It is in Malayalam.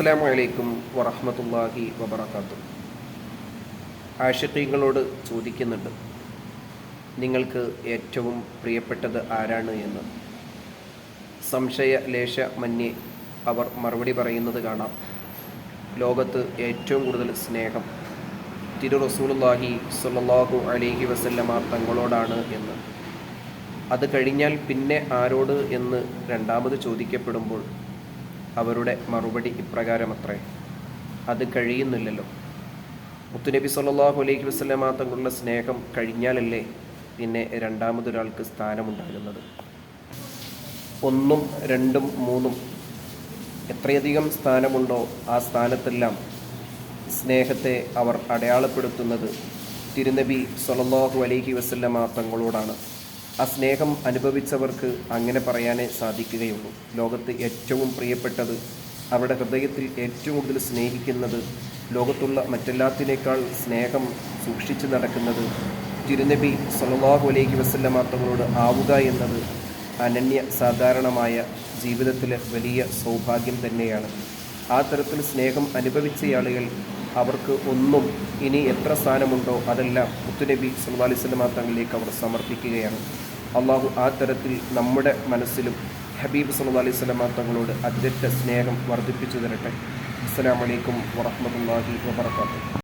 അസ്സാം വലൈക്കും വറഹമത്തല്ലാഹി വബർക്കാത്തു ആഷിഖീങ്ങളോട് ചോദിക്കുന്നുണ്ട് നിങ്ങൾക്ക് ഏറ്റവും പ്രിയപ്പെട്ടത് ആരാണ് എന്ന്. സംശയ ലേശ മന്യേ അവർ മറുപടി പറയുന്നത് കാണാം. ലോകത്ത് ഏറ്റവും കൂടുതൽ സ്നേഹം തിരു റസൂലുല്ലാഹി സുല്ലാഹു അലൈഹി വസല്ലമ തങ്ങളോടാണ് എന്ന്. അത് കഴിഞ്ഞാൽ പിന്നെ ആരോട് എന്ന് രണ്ടാമത് ചോദിക്കപ്പെടുമ്പോൾ അവരുടെ മറുപടി ഇപ്രകാരമത്രേ. അത് കഴിയുന്നില്ലല്ലോ. മുത്തുനബി സല്ലാഹു അലൈഹി വസല്ലമ തങ്ങളുടെ സ്നേഹം കഴിഞ്ഞാലല്ലേ പിന്നെ രണ്ടാമതൊരാൾക്ക് സ്ഥാനമുണ്ടാകുന്നത്? ഒന്നും രണ്ടും മൂന്നും എത്രയധികം സ്ഥാനമുണ്ടോ ആ സ്ഥാനത്തെല്ലാം സ്നേഹത്തെ അവർ അടയാളപ്പെടുത്തുന്നത് തിരുനബി സൊല്ലാഹു അലൈഹി വസല്ലമ തങ്ങളോടാണ്. ആ സ്നേഹം അനുഭവിച്ചവർക്ക് അങ്ങനെ പറയാനേ സാധിക്കുകയുള്ളൂ. ലോകത്ത് ഏറ്റവും പ്രിയപ്പെട്ടത് അവരുടെ ഹൃദയത്തിൽ ഏറ്റവും കൂടുതൽ സ്നേഹിക്കുന്നത് ലോകത്തുള്ള മറ്റെല്ലാത്തിനേക്കാൾ സ്നേഹം സൂക്ഷിച്ചു നടക്കുന്നത് തിരുനബി സല്ലല്ലാഹു അലൈഹി വസല്ലമ തങ്ങളോട് ആവുക എന്നത് അനന്യ സാധാരണമായ ജീവിതത്തിലെ വലിയ സൗഭാഗ്യം തന്നെയാണ്. ആ തരത്തിൽ സ്നേഹം അനുഭവിച്ച ആളുകൾ അവർക്ക് ഒന്നും ഇനി എത്ര സ്ഥാനമുണ്ടോ അതെല്ലാം മുത്തുനബി സല്ലല്ലാഹു അലൈഹി വസല്ലമ തങ്ങളിലേക്ക് അവർ സമർപ്പിക്കുകയാണ്. അള്ളാഹു ആ തരത്തിൽ നമ്മുടെ മനസ്സിലും ഹബീബ് സല്ലല്ലാഹു അലൈഹി വസല്ലമ തങ്ങളോട് അതിരറ്റ സ്നേഹം വർദ്ധിപ്പിച്ചു തരട്ടെ. അസ്സാം വലൈക്കും വറഹ്മത്തുള്ളാഹി വബറകാതുഹു.